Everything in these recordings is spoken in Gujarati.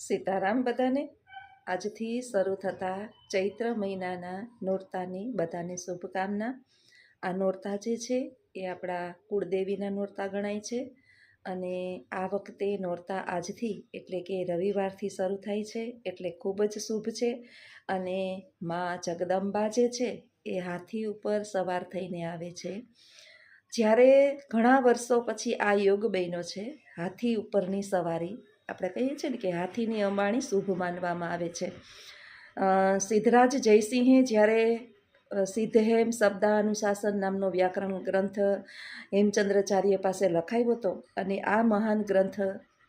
સીતારામ બધાને. આજથી શરૂ થતા ચૈત્ર મહિનાના નોરતાની બધાને શુભકામના. આ નોરતા જે છે એ આપણા કુળદેવીના નોરતા ગણાય છે અને આ વખતે નોરતા આજથી એટલે કે રવિવારથી શરૂ થાય છે એટલે ખૂબ જ શુભ છે અને મા જગદંબા જે છે એ હાથી ઉપર સવાર થઈને આવે છે. જ્યારે ઘણા વર્ષો પછી આ યોગ બન્યો છે, હાથી ઉપરની સવારી આપણે કહીએ છીએ ને કે હાથીની અંબાણી શુભ માનવામાં આવે છે. સિદ્ધરાજ જયસિંહે જ્યારે સિદ્ધહેમ શબ્દાનુશાસન નામનો વ્યાકરણ ગ્રંથ હેમચંદ્રાચાર્ય પાસે લખાવ્યો હતો અને આ મહાન ગ્રંથ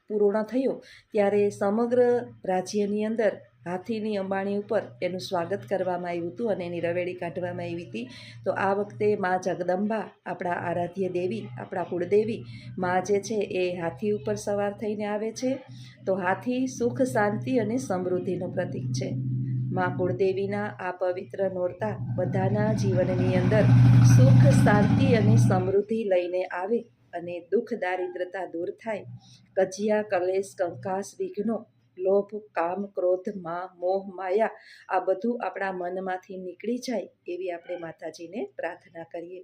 પૂર્ણ થયો ત્યારે સમગ્ર રાજ્યની અંદર હાથીની અંબાણી ઉપર એનું સ્વાગત કરવામાં આવ્યું હતું અને એની રવેડી કાઢવામાં આવી હતી. તો આ વખતે મા જગદંબા, આપણા આરાધ્ય દેવી, આપણા કુળદેવી, મા જે છે એ હાથી ઉપર સવાર થઈને આવે છે. તો હાથી સુખ, શાંતિ અને સમૃદ્ધિનું પ્રતીક છે. મા કુળદેવીના આ પવિત્ર નોરતા બધાના જીવનની અંદર સુખ, શાંતિ અને સમૃદ્ધિ લઈને આવે અને દુઃખ, દારિદ્રતા દૂર થાય. કજિયા, કલેશ, કંકાસ, વિઘ્નો લોભ, કામ, ક્રોધ, માં, મોહ, માયા આ બધું આપણા મનમાંથી નીકળી જાય એવી આપણે માતાજીને પ્રાર્થના કરીએ.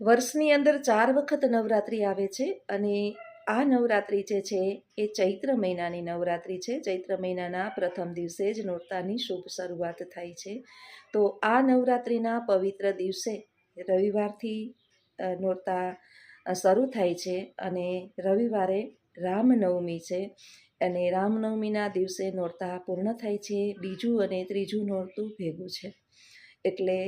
વર્ષની અંદર ચાર વખત નવરાત્રિ આવે છે અને આ નવરાત્રિ જે છે એ ચૈત્ર મહિનાની નવરાત્રિ છે. ચૈત્ર મહિનાના પ્રથમ દિવસે જ નોરતાની શુભ શરૂઆત થાય છે. તો આ નવરાત્રિના પવિત્ર દિવસે રવિવારથી નોરતા શરૂ થાય છે અને રવિવારે રામનવમી છે. અને રામનવમીના દિવસે નોરતા પૂર્ણ થાય છે, બીજું અને ત્રીજું નોરતું ભેગું છે. એટલે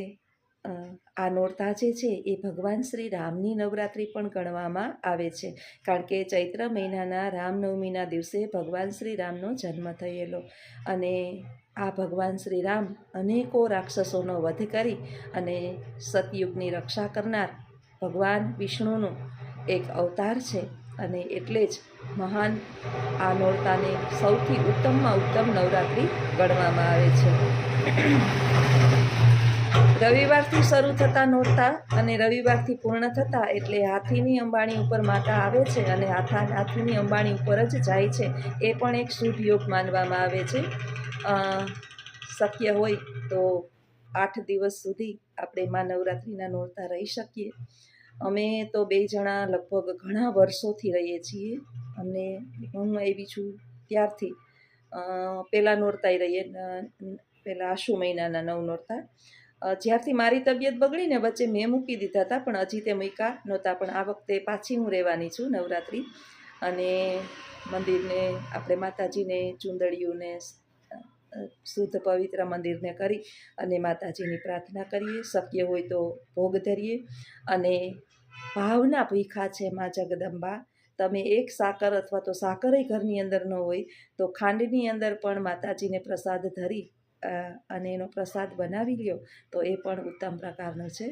આ નોરતા જે છે એ ભગવાન શ્રી રામની નવરાત્રિ પણ ગણવામાં આવે છે. કારણ કે ચૈત્ર મહિનાના રામનવમીના દિવસે ભગવાન શ્રી રામનો જન્મ થયેલો. અને આ ભગવાન શ્રી રામ અનેકો રાક્ષસોનો વધ કરી અને સતયુગની રક્ષા કરનાર ભગવાન વિષ્ણુનું એક અવતાર છે. અને એટલે જ મહાન આ નોરતાને સૌથી ઉત્તમમાં ઉત્તમ નવરાત્રિ ગણવામાં આવે છે. રવિવારથી શરૂ થતા નોરતા અને રવિવારથી પૂર્ણ થતા એટલે હાથીની અંબાણી ઉપર માતા આવે છે અને હાથા હાથીની અંબાણી ઉપર જ જાય છે. એ પણ એક શુભ યોગ માનવામાં આવે છે. શક્ય હોય તો આઠ દિવસ સુધી આપણે મા નવરાત્રિના નોરતા રહી શકીએ. અમે તો બે જણા લગભગ ઘણા વર્ષોથી રહીએ છીએ અને હું આવી છું ત્યારથી. પહેલાં નોરતાય રહીએ પહેલાં આશુ મહિનાના નવ નોરતા. જ્યારથી મારી તબિયત બગડીને વચ્ચે મેં મૂકી દીધા હતા, પણ હજી તે મૂક્યા નહોતા, પણ આ વખતે પાછી હું રહેવાની છું નવરાત્રિ. અને મંદિરને, આપણે માતાજીને, ચૂંદડીઓને શુદ્ધ પવિત્ર મંદિરને કરી અને માતાજીની પ્રાર્થના કરીએ. શક્ય હોય તો ભોગ ધરીએ અને ભાવના ભીખા છે મા જગદંબા. તમે એક સાકર અથવા તો સાકરય ઘરની અંદર ન હોય તો ખાંડની અંદર પણ માતાજીને પ્રસાદ ધરી અને એનો પ્રસાદ બનાવી લ્યો તો એ પણ ઉત્તમ પ્રકારનો છે.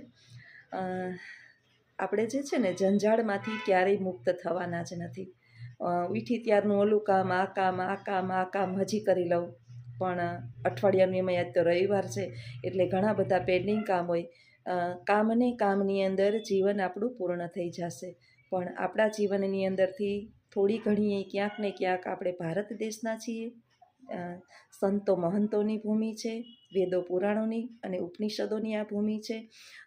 આપણે જે છે ને જંજાળમાંથી ક્યારેય મુક્ત થવાના જ નથી. ઉઠી ત્યારનું ઓલું કામ, આ કામ આ કામ આ કામ હજી કરી લઉં. પણ અઠવાડિયાનું એમાં યાદ તો રવિવાર છે, એટલે ઘણા બધા પેન્ડિંગ કામ હોય. કામને કામની અંદર જીવન આપણું પૂર્ણ થઈ જશે. પણ આપણા જીવનની અંદરથી થોડી ઘણી ક્યાંક ને ક્યાંક આપણે ભારત દેશના છીએ. સંતો મહંતોની ભૂમિ છે, વેદો પુરાણોની અને ઉપનિષદોની આ ભૂમિ છે.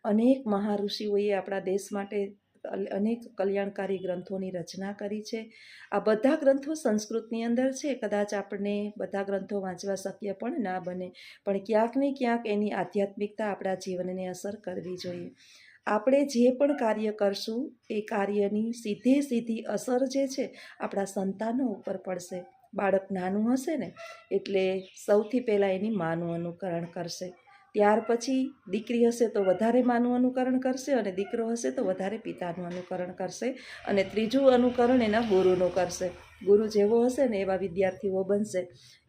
અનેક મહાઋષિઓએ આપણા દેશ માટે અનેક કલ્યાણકારી ગ્રંથોની રચના કરી છે. આ બધા ગ્રંથો સંસ્કૃતની અંદર છે. કદાચ આપણને બધા ગ્રંથો વાંચવા શક્ય પણ ના બને. પણ ક્યાંક ને ક્યાંક એની આધ્યાત્મિકતા આપણા જીવનને અસર કરવી જોઈએ. આપણે જે પણ કાર્ય કરશું, એ કાર્યની સીધે સીધી અસર જે છે, આપણા સંતાનો ઉપર પડશે. બાળક નાનું હશે ને, એટલે સૌથી પહેલાં એની માનું અનુકરણ કરશે. ત્યાર પછી દીકરી હશે તો વધારે માનું અનુકરણ કરશે અને દીકરો હશે તો વધારે પિતાનું અનુકરણ કરશે અને ત્રીજું અનુકરણ એના ગુરુનું કરશે. ગુરુ જેવો હશે ને એવા વિદ્યાર્થીઓ બનશે.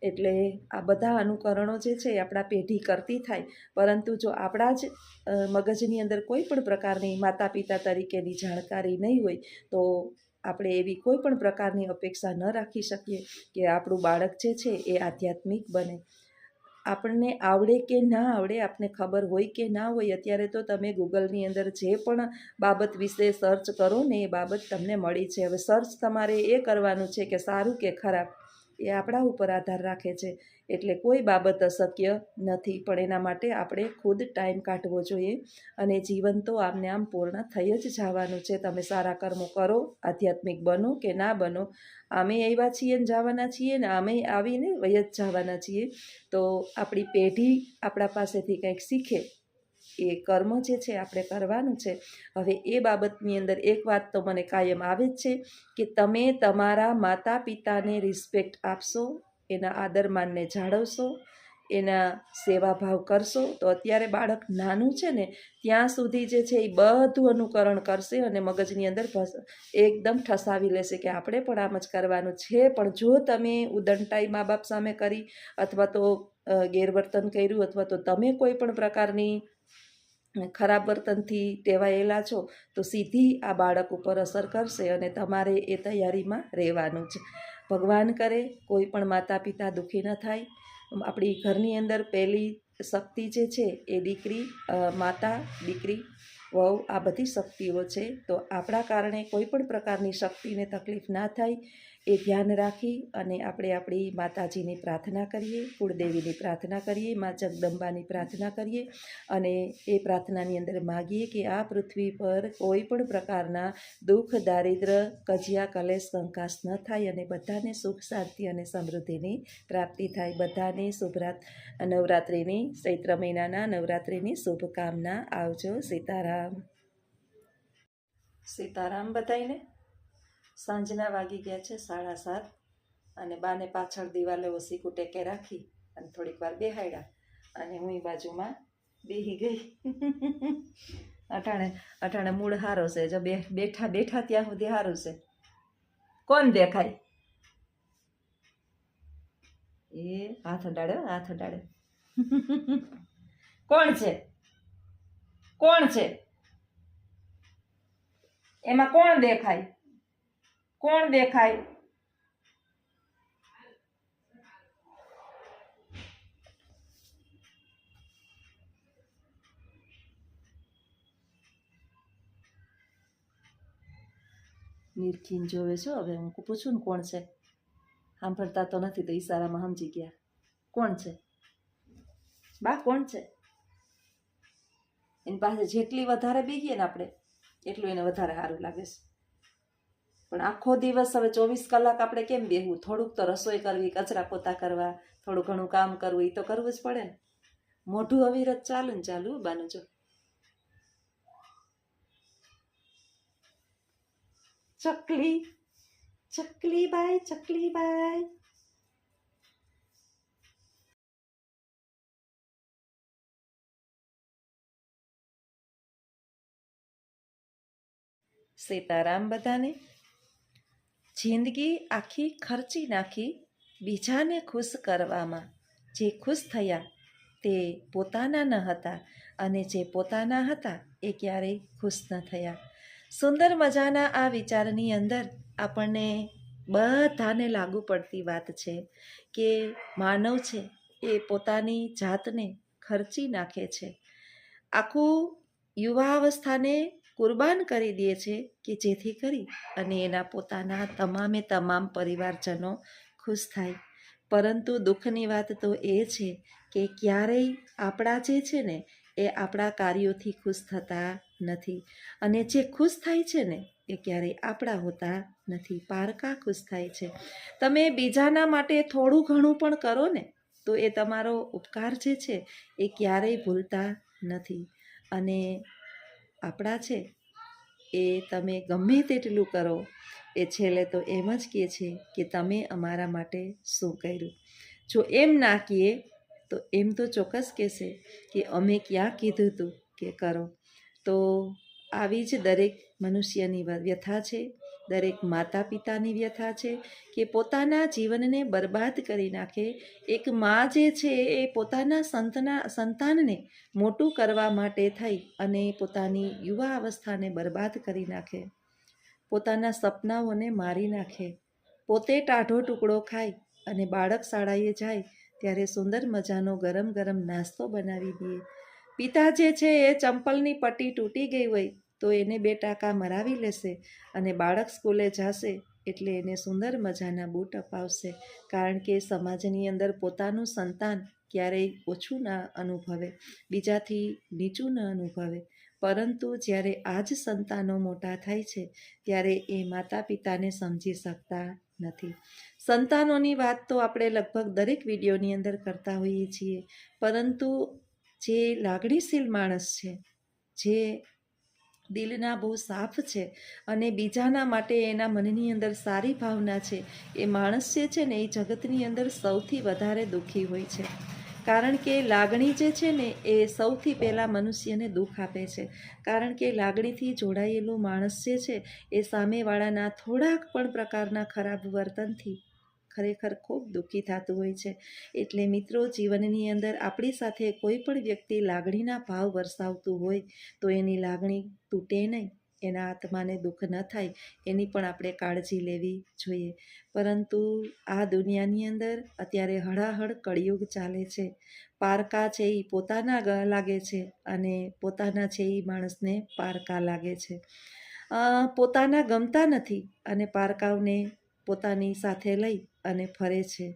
એટલે આ બધા અનુકરણો જે છે એ આપણા પેઢી કરતી થાય. પરંતુ જો આપણા જ મગજની અંદર કોઈ પણ પ્રકારની માતા પિતા તરીકેની જાણકારી નહીં હોય, તો આપણે એવી કોઈ પણ પ્રકારની અપેક્ષા ન રાખી શકીએ કે આપણું બાળક જે છે એ આધ્યાત્મિક બને. આપણને આવડે કે ના આવડે, આપને ખબર હોય કે ના હોય, અત્યારે તો તમે ગૂગલની અંદર જે પણ બાબત વિશે સર્ચ કરો ને એ બાબત તમને મળી છે. હવે સર્ચ તમારે એ કરવાનું છે કે સારું કે ખરાબ. એ આપણા ઉપર આધાર રાખે છે. એટલે કોઈ બાબત અશક્ય નથી, પણ એના માટે આપણે ખુદ ટાઈમ કાઢવો જોઈએ અને જીવન તો આમને આમ પૂર્ણ થઈ જ જવાનું છે. તમે સારા કર્મો કરો, આધ્યાત્મિક બનો કે ના બનો અમે એવા છીએ ને જવાના છીએ ને અમે આવીને વય જ જવાના છીએ. તો આપણી પેઢી આપણા પાસેથી કંઈક શીખે એ કર્મ જે છે આપણે કરવાનું છે. હવે એ બાબતની અંદર એક વાત તો મને કાયમ આવે જ છે કે તમે તમારા માતા પિતાને રિસ્પેક્ટ આપશો, એના આદર માનને જાળવશો, એના સેવાભાવ કરશો. તો અત્યારે બાળક નાનું છે ને, ત્યાં સુધી જે છે એ બધું અનુકરણ કરશે અને મગજની અંદર એકદમ ઠસાવી લેશે કે આપણે પણ આમ જ કરવાનું છે. પણ જો તમે ઉદંટાઈ મા બાપ સામે કરી અથવા તો ગેરવર્તન કર્યું અથવા તો તમે કોઈ પણ પ્રકારની ખરાબ વર્તનથી ટેવાયેલા છો, તો સીધી આ બાળક ઉપર અસર કરશે અને તમારે એ તૈયારીમાં રહેવાનું છે. ભગવાન કરે, કોઈ પણ માતા પિતા દુઃખી ન થાય. આપણી ઘરની અંદર પહેલી શક્તિ જે છે, એ દીકરી માતા, દીકરી, વહુ, આ બધી શક્તિઓ છે. તો આપણા કારણે કોઈ પણ પ્રકારની શક્તિને તકલીફ ના થાય. એ ધ્યાન રાખી અને આપણે આપણી માતાજીની પ્રાર્થના કરીએ, કુળદેવીની પ્રાર્થના કરીએ, મા જગદંબાની પ્રાર્થના કરીએ અને એ પ્રાર્થનાની અંદર માગીએ કે આ પૃથ્વી પર કોઈ પણ પ્રકારના દુઃખ, દારિદ્ર, કજિયા, કલેશ કંકાસ ન થાય અને બધાને સુખ, શાંતિ અને સમૃદ્ધિની પ્રાપ્તિ થાય. બધાને શુભરાત નવરાત્રિની, ચૈત્ર મહિનાના નવરાત્રિની શુભકામના આવજો. સીતારામ. સીતારામ બધાઈને સાંજના વાગી ગયા છે સાડા સાત અને બાને પાછળ દિવાલે ઓસીકું ટેકે રાખી અને થોડીક વાર બેહાડ્યા અને હું બાજુમાં બેહી ગઈ. અટાણે અટાણે મૂળ હારો છે. જો બે, બેઠા બેઠા ત્યાં સુધી સારું છે. કોણ દેખાય? એ હાથ અડાડ્યો હાથ અડાડ્યો કોણ છે? કોણ છે? એમાં કોણ દેખાય? કોણ દેખાય? નિરખીન જોવે છો, હવે હું પૂછું ને કોણ છે? સાંભળતા તો નથી, તો ઈશારામાં સમજી ગયા. કોણ છે? બા, કોણ છે? એની પાસે જેટલી વધારે બેહીએ ને આપણે, એટલું એને વધારે સારું લાગે છે. પણ આખો દિવસ હવે ચોવીસ કલાક આપણે કેમ બેહવું? થોડુંક તો રસોઈ કરવી, કચરા પોતા કરવા, થોડું ઘણું કામ કરવું એ તો કરવું જ પડે ને. મોઢું અવિરત ચાલુ ને ચાલુ બાનું, જો. ચકલી ચકલી બાય ચકલી બાય સીતારામ બધાને. જિંદગી આખી ખર્ચી નાખી બીજાને ખુશ કરવામાં જે ખુશ થયા તે પોતાના ન હતા અને જે પોતાના હતા એ ક્યારેય ખુશ ન થયા. સુંદર મજાના આ વિચારની અંદર આપણને બધાને લાગુ પડતી વાત છે કે માનવ છે એ પોતાની જાતને ખર્ચી નાખે છે. આખું યુવાવસ્થાને કુરબાન કરી દે છે કે જેથી કરી અને એના પોતાના તમામે તમામ પરિવારજનો ખુશ થાય. પરંતુ દુઃખની વાત તો એ છે કે ક્યારેય આપણા જે છે ને, એ આપણા કાર્યોથી ખુશ થતા નથી. અને જે ખુશ થાય છે ને, એ ક્યારેય આપણા હોતા નથી. પારકા ખુશ થાય છે. તમે બીજાના માટે થોડું ઘણું પણ કરો ને, તો એ તમારો ઉપકાર જે છે, એ ક્યારેય ભૂલતા નથી. અને આપણા છે, એ તમે ગમે તેટલું કરો, એ છેલ્લે તો એમ જ કહે છે કે તમે અમારા માટે શું કર્યું? જો એમ ના કહીએ તો એમ તો ચોક્કસ કહેશે કે અમે ક્યાં કીધું હતું કે કરો. તો આવી જ દરેક મનુષ્યની વ્યથા છે દરેક માતા પિતાની વ્યથા છે કે પોતાના જીવનને બરબાદ કરી નાખે. એક મા જે છે એ પોતાના સંતના, સંતાનને મોટું કરવા માટે થઈ અને પોતાની યુવા અવસ્થાને બરબાદ કરી નાખે. પોતાના સપનાઓને મારી નાખે. પોતે ટાઢો ટુકડો ખાય અને બાળક શાળાએ જાય ત્યારે સુંદર મજાનો ગરમ ગરમ નાસ્તો બનાવી દે. પિતા જે છે એ ચંપલની પટ્ટી તૂટી ગઈ હોય તો એને બે ટાંકા મરાવી લેશે અને બાળક સ્કૂલે જશે એટલે એને સુંદર મજાના બૂટ અપાવશે. કારણ કે સમાજની અંદર પોતાનું સંતાન ક્યારેય ઓછું ના અનુભવે, બીજાથી નીચું ન અનુભવે. પરંતુ જ્યારે આ જ સંતાનો મોટા થાય છે, ત્યારે એ માતા પિતાને સમજી શકતા નથી. સંતાનોની વાત તો આપણે લગભગ દરેક વિડીયોની અંદર કરતા હોઈએ છીએ. પરંતુ જે લાગણીશીલ માણસ છે, જે દિલના બહુ સાફ છે અને બીજાના માટે એના મનની અંદર સારી ભાવના છે. એ માણસ જે છે ને એ જગતની અંદર સૌથી વધારે દુઃખી હોય છે. કારણ કે લાગણી જે છે ને એ સૌથી પહેલાં મનુષ્યને દુઃખ આપે છે. કારણ કે લાગણીથી જોડાયેલું માણસ જે છે એ સામેવાળાના થોડાક પણ પ્રકારના ખરાબ વર્તનથી ખરેખર ખૂબ દુઃખી થતું હોય છે. એટલે મિત્રો, જીવનની અંદર આપણી સાથે કોઈ પણ વ્યક્તિ લાગણીના ભાવ વરસાવતું હોય, તો એની લાગણી તૂટે નહીં. એના આત્માને દુઃખ ન થાય, એની પણ આપણે કાળજી લેવી જોઈએ. પરંતુ આ દુનિયાની અંદર અત્યારે હળાહળ કળિયુગ ચાલે છે. પારકા છે એ પોતાના ગ, લાગે છે અને પોતાના છે એ માણસને પારકા લાગે છે. પોતાના ગમતા નથી અને પારકાઓને પોતાની સાથે લઈ અને ફરે છે.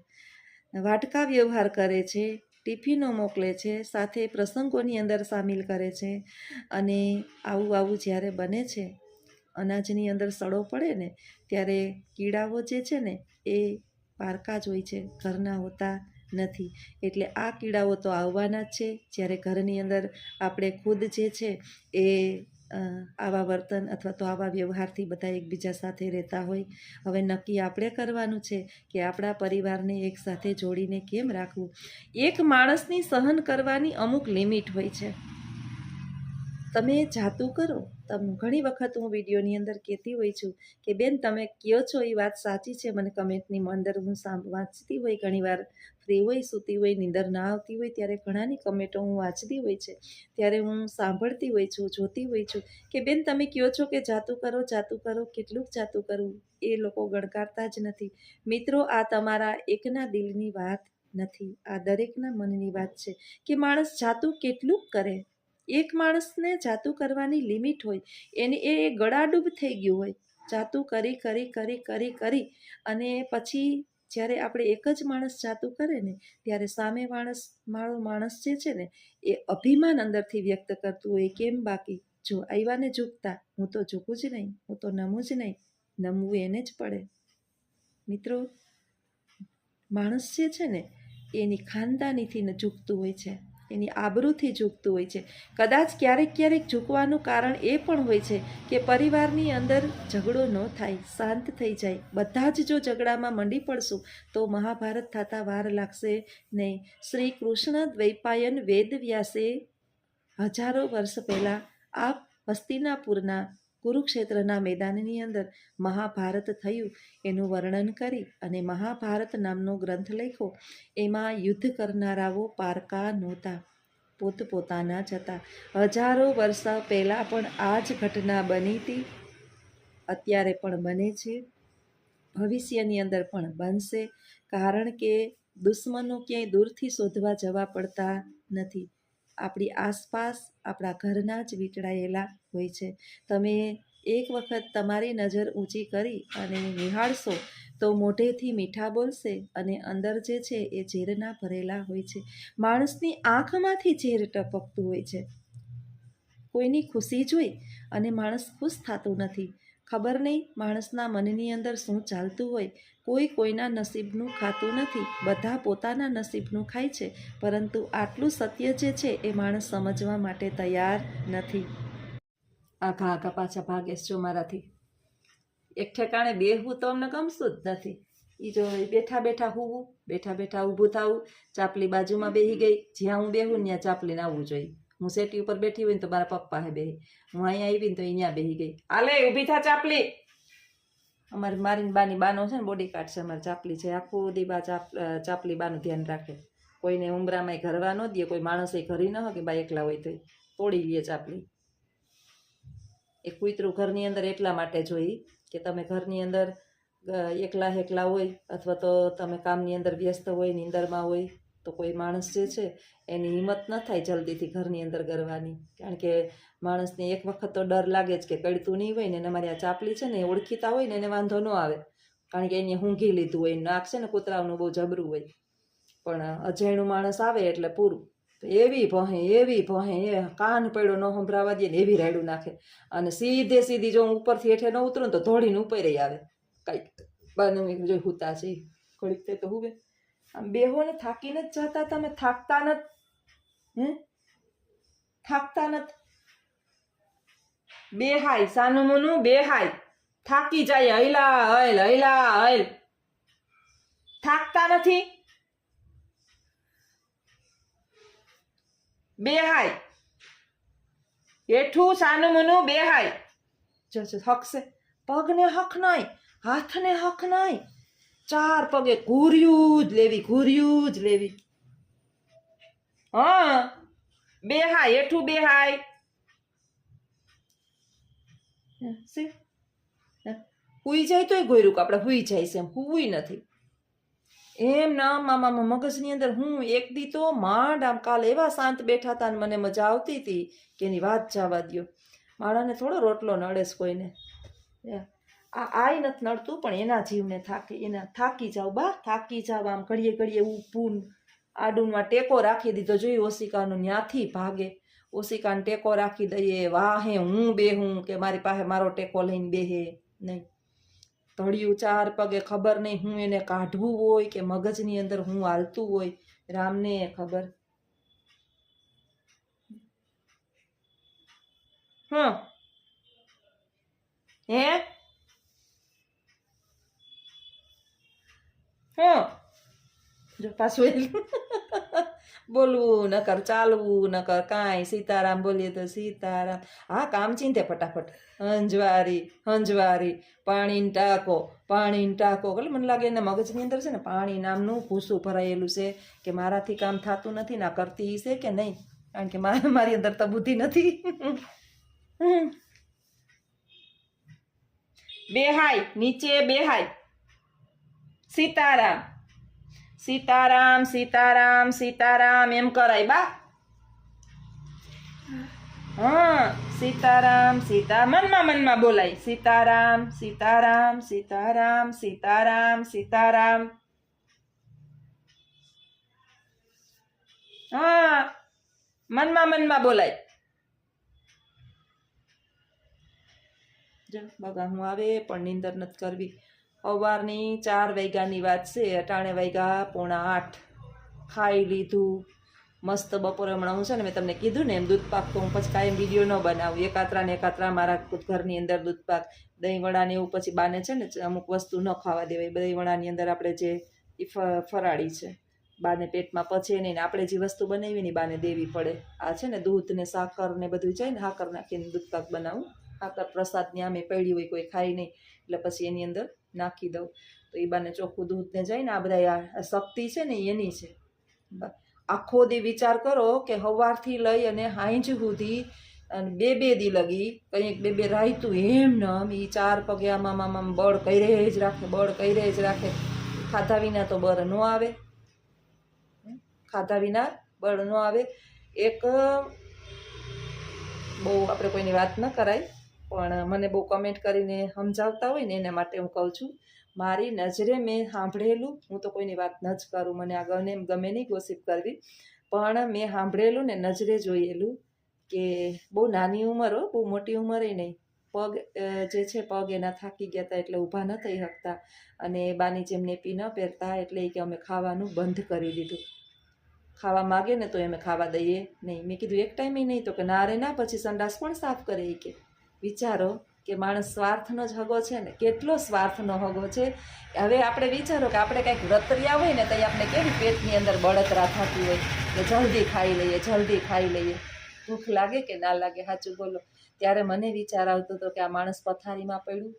વાટકા વ્યવહાર કરે છે, ટિફિનો મોકલે છે, સાથે પ્રસંગોની અંદર સામેલ કરે છે અને આવું આવું જ્યારે બને છે, અનાજની અંદર સડો પડે ને, ત્યારે કીડાઓ જે છે ને, એ પારકા જ હોય છે, ઘરના હોતા નથી. એટલે આ કીડાઓ તો આવવાના જ છે, જ્યારે ઘરની અંદર આપણે ખુદ જે છે એ આવા વર્તન અથવા તો આવા વ્યવહારથી બધા એકબીજા સાથે રહેતા હોય. હવે નક્કી આપણે કરવાનું છે કે આપણા પરિવારને એકસાથે જોડીને કેમ રાખવું? એક માણસની સહન કરવાની અમુક લિમિટ હોય છે. તમે જાતું કરો. તમે ઘણી વખત હું વિડીયોની અંદર કહેતી હોય છું કે, બેન, તમે કહો છો? એ વાત સાચી છે. મને કમેન્ટની અંદર હું વાંચતી હોય ઘણીવાર ફ્રી હોય, સૂતી હોય, નીંદર ના આવતી હોય, ત્યારે ઘણાની કમેન્ટો હું વાંચતી હોય છે. ત્યારે હું સાંભળતી હોય છું, જોતી હોય છું કે, બેન, તમે કહો છો કે જાતું કરો? જાતું કરો? કેટલુંક જાતું કરવું એ લોકો ગણકારતા જ નથી. મિત્રો, આ તમારા એકના દિલની વાત નથી. આ દરેકના મનની વાત છે કે, માણસ જાતું કેટલુંક કરે? એક માણસને જાતું કરવાની લિમિટ હોય, એની એ ગળાડૂબ થઈ ગયું હોય, જાતું કરી કરી કરી કરી કરી, અને પછી જ્યારે આપણે એક જ માણસ જાતું કરે ને, ત્યારે સામે માણસ મારો માણસ જે છે ને, એ અભિમાન અંદરથી વ્યક્ત કરતું હોય, કેમ બાકી? જો આવ્યા ને ઝૂકતા હું તો ઝૂકું જ નહીં, હું તો નમું જ નહીં, નમવું એને જ પડે. મિત્રો, માણસ જે છે ને, એની ખાનદાનીથી ઝૂકતું હોય છે. એની આબરૂથી ઝૂકતું હોય છે. કદાચ ક્યારેક ક્યારેક ઝૂકવાનું કારણ એ પણ હોય છે કે પરિવારની અંદર ઝઘડો ન થાય, શાંત થઈ જાય. બધા જ જો ઝઘડામાં મંડી પડશું, તો મહાભારત થતાં વાર લાગશે નહીં. શ્રી કૃષ્ણ દ્વૈપાયન વેદવ્યાસે હજારો વર્ષ પહેલાં આ હસ્તિનાપુરના કુરુક્ષેત્રના મેદાનની અંદર મહાભારત થયું. એનું વર્ણન કરી અને મહાભારત નામનો ગ્રંથ લખ્યો એમાં યુદ્ધ કરનારાઓ પારકા નહોતા પોતપોતાના જ હતા. હજારો વર્ષ પહેલાં પણ આ જ ઘટના બની હતી. અત્યારે પણ બને છે. ભવિષ્યની અંદર પણ બનશે. કારણ કે દુશ્મનો ક્યાંય દૂરથી શોધવા જવા પડતા નથી. આપણી આસપાસ આપણા ઘરના જ વીંટળાયેલા હોય છે. તમે એક વખત તમારી નજર ઊંચી કરી અને નિહાળશો તો મોઢેથી મીઠા બોલશે અને અંદર જે છે એ ઝેરના ભરેલા હોય છે. માણસની આંખમાંથી ઝેર ટપકતું હોય છે. કોઈની ખુશી જોઈ અને માણસ ખુશ થતું નથી. ખબર નહીં માણસના મનની અંદર શું ચાલતું હોય. કોઈ કોઈના નસીબનું ખાતું નથી. બધા પોતાના નસીબનું ખાય છે. પરંતુ આટલું સત્ય જે છે એ માણસ સમજવા માટે તૈયાર નથી. આઘા આઘા પાછા ભાગે છે જો મારાથી. એક ઠેકાણે બેહવું તો અમને ગમતું જ નથી. એ જો બેઠા બેઠા હુવું બેઠા બેઠા ઊભું થવું ચાપલી બાજુમાં બેહી ગઈ. જ્યાં હું બેહું ત્યાં ચાપલીને આવવું જોઈએ. હું સેટી ઉપર બેઠી હોય ને તો મારા પપ્પા હે બેહી. હું અહીંયા આવી ને તો અહીંયા બેહી ગઈ. આલે ઊભી થા ચાપલી. અમારી મારીને બાની બાનો છે ને બોડી કાર્ડ છે અમારી ચાપલી છે. આખું દી બા ચાપ ચાપલી બાનું ધ્યાન રાખે. કોઈને ઉમરામાં ઘરવા ન દે કોઈ માણસે ઘરી ન હોય કે બા એકલા હોય તો તોડી લઈએ ચાપલી. એ કૂતરું ઘરની અંદર એટલા માટે જોઈ કે તમે ઘરની અંદર એકલા એકલા હોય અથવા તો તમે કામની અંદર વ્યસ્ત હોય નિંદરમાં હોય તો કોઈ માણસ જે છે, એની હિંમત ન થાય જલ્દીથી ઘરની અંદર ગરવાની. કારણ કે માણસને એક વખત તો ડર લાગે જ કે કડતું નહીં હોય ને એને મારી આ ચાપલી છે ને એ ઓળખીતા હોય ને એને વાંધો ન આવે. કારણ કે એને ઊંઘી લીધું હોય નાક છે ને કૂતરાનું બહુ જબરું હોય. પણ અજાણ્યું માણસ આવે એટલે પૂરું. એવી ભહે એવી ભહે એ કાન પડ્યો ન સંભળાવા દે ને એવી રાયડું નાખે. અને સીધે સીધી જો હું ઉપરથી હેઠે ન ઉતરું તો ધોડીને ઉપર રહી આવે. કંઈક બાનું જો હુતા છે. ઘડીક તે તો હુવે. આમ બેહોને થાકીને જ જતા તમે, થાકતા નથી હે? થાકતા નથી બેહાય, સાનું મુનું, બેહાય. થાકી જાય, હૈલા, હૈલ હૈલા, હૈલ. થાકતા નથી. બેહાય. હેઠું સાનું મુનું, બેહાય. હાય જો હકશે. પગને હક નહીં, હાથને હક નહીં. ચાર પગે ઘૂર્યું જ લેવી, ઘૂર્યું જ લેવી. હા બે હાય હેઠું બેહાય. સે હુઈ જાય તોય ગોયરું આપણે હુઈ જાય છે હુઈ નથી. એમ ના મામા મગજની અંદર હું એક દી તો માંડ આમ કાલ એવા શાંત બેઠા હતા ને મને મજા આવતી હતી કે એની વાત જવા દ્યો. માળાને થોડો રોટલો નડેસ કોઈને. આ આય નથી નડતું, પણ એના જીવને થાકી, એના થાકી જાવ, બા, થાકી જાવ. આમ ઘડીએ ઘડીએ ઊભું આડુમાં ટેકો રાખી દીધો. જોઈએ ઓશિકાનું ન્યાથી ભાગે. ઓશિકાને ટેકો રાખી દઈએ. વાહે હું બેહું કે મારી પાસે મારો ટેકો લઈને બેહે? નહીં. ધડિયું ચાર પગે, ખબર નહીં હું એને કાઢવું હોય કે મગજની અંદર હું હાલતું હોય. રામને ખબર. હં. હે? હં. જો પાછું એટલું બોલવું નકર ચાલવું, નકર કાંઈ. સીતારામ બોલીએ તો સીતારામ. હા, કામ ચીંધે ફટાફટ. હંજવારી હંજવારી. પાણીને ટાંકો પાણીને ટાંકો. એટલે મને લાગે એના મગજની અંદર છે ને પાણી નામનું ભૂસું ભરાયેલું છે કે મારાથી કામ થતું નથી ના કરતી છે કે નહીં? કારણ કે મારે મારી અંદર તો બુદ્ધિ નથી. બેહાય, નીચે બેહાય. સીતારામ. સીતારામ સીતારામ સીતારામ, એમ કરાય, બા. હા, સીતારામ, સીતા, મનમાં મનમાં બોલાય. સીતારામ સીતારામ સીતારામ સીતારામ સીતારામ. હા, મનમાં મનમાં બોલાય. જો, બગા, હું આવે, પણ નીંદર નથી કરવી. સવારની ચાર વાગ્યાની વાત છે, અટાણે વાગ્યા પોણા આઠ. ખાઈ લીધું. મસ્ત બપોરે હમણાં હું છે ને મેં તમને કીધું ને એમ દૂધ પાક તો હું પછી કાંઈ વીડિયો ન બનાવું. એકાત્રા ને એકાત્રા મારા ઘરની અંદર દૂધ પાક, દહીં વડાને એવું પછી બાને છે ને અમુક વસ્તુ ન ખાવા દેવાય. દહીં વડાની અંદર આપણે જે ફરાળી છે, બાને પેટમાં પચે નહીં આપણે જે વસ્તુ બનાવી ને બાને દેવી પડે. આ છે ને દૂધ ને સાકર ને બધું જાય ને હાકર નાખીને દૂધ પાક બનાવું. સાકર પ્રસાદની આમે પડી હોય કોઈ ખાય નહીં. એટલે પછી એની અંદર નાખી દઉં. તો એ બાને ચોખ્ખું દૂધને જઈને આ બધા આ- શક્તિ છે ને એની છે. આખો દી વિચાર કરો કે સવારથી લઈ અને હાંજ સુધી અને બે બે દી લગી કંઈક બે બે રાયતું એમ ન આમ એ ચાર પગે આમ આમ બળ કરે જ રાખે, બળ કરે જ રાખે. ખાધા વિના તો બળ ન આવે. ખાધા વિના બળ ન આવે. એક, બહુ આપણે કોઈની વાત ન કરાય. પણ મને બહુ કમેન્ટ કરીને સમજાવતા હોય ને એના માટે હું કહું છું, મારી નજરે મેં સાંભળેલું, હું તો કોઈની વાત ન જ કરું, મને આ ગમે નહીં ગોસિપ કરવી, પણ મેં સાંભળેલું ને નજરે જોયેલું કે બહુ નાની ઉંમર હો, બહુ મોટી ઉંમરે નહીં. પગ જે છે પગ એના થાકી ગયા હતા એટલે ઊભા ન થઈ શકતા અને બાની જેમ નેપી ન પહેરતા એટલે કે અમે ખાવાનું બંધ કરી દીધું. ખાવા માગે ને તો અમે ખાવા દઈએ નહીં. મેં કીધું એક ટાઈમે નહીં તો કે ના રે, ના, પછી સંડાસ પણ સાફ કરે એ કે. વિચારો કે માણસ સ્વાર્થનો જ હગો છે ને, કેટલો સ્વાર્થનો હગો છે? હવે આપણે વિચારો કે આપણે કંઈક રતરિયા હોય ને તો આપણે કેવી પેટની અંદર બળતરા થતી હોય કે જલ્દી ખાઈ લઈએ, જલ્દી ખાઈ લઈએ? ભૂખ લાગે કે ના લાગે? સાચું બોલો. ત્યારે મને વિચાર આવતો હતો કે આ માણસ પથારીમાં પડ્યું,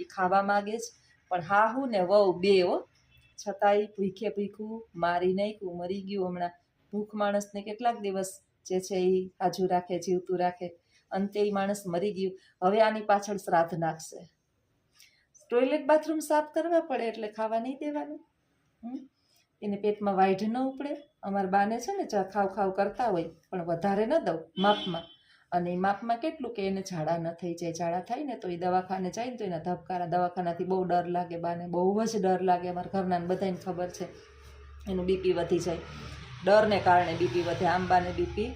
એ ખાવા માગે છે. પણ હા હું ને વહુ બે હો. છતાંય ભૂખે ભૂખું મારી નાખ્યું, મરી ગયું હમણાં. ભૂખ માણસને કેટલાક દિવસ જે છે એ હાજુ રાખે, જીવતું રાખે. અંતે એ માણસ મરી ગયું. હવે આની પાછળ શ્રાદ્ધ નાખશે. ટોયલેટ બાથરૂમ સાફ કરવા પડે એટલે ખાવા નહીં દેવાનું? એને પેટમાં વાઈઢ ન ઉપડે. અમારા બાને છે ને ખાવ ખાવ કરતા હોય, પણ વધારે ન દઉં, માપમાં. અને એ માપમાં કેટલું કે એને ઝાડા ન થઈ જાય. ઝાડા થાય ને તો એ દવાખાને જાય ને તો એના ધબકારા દવાખાનાથી બહુ ડર લાગે બાને. બહુ જ ડર લાગે અમારા ઘરના બધાને ખબર છે. એનું બીપી વધી જાય. ડરને કારણે બીપી વધે. આંબાને બીપી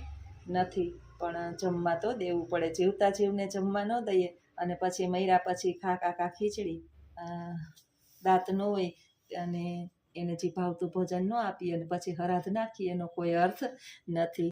નથી. પણ જમવા તો દેવું પડે. જીવતા જીવને જમવા ન દઈએ. અને પછી મૈરા પછી ખા કાકા ખીચડી દાંત ન હોય અને એને જે ભાવતું ભોજન ન આપીએ અને પછી હરાધ નાખીએ એનો કોઈ અર્થ નથી.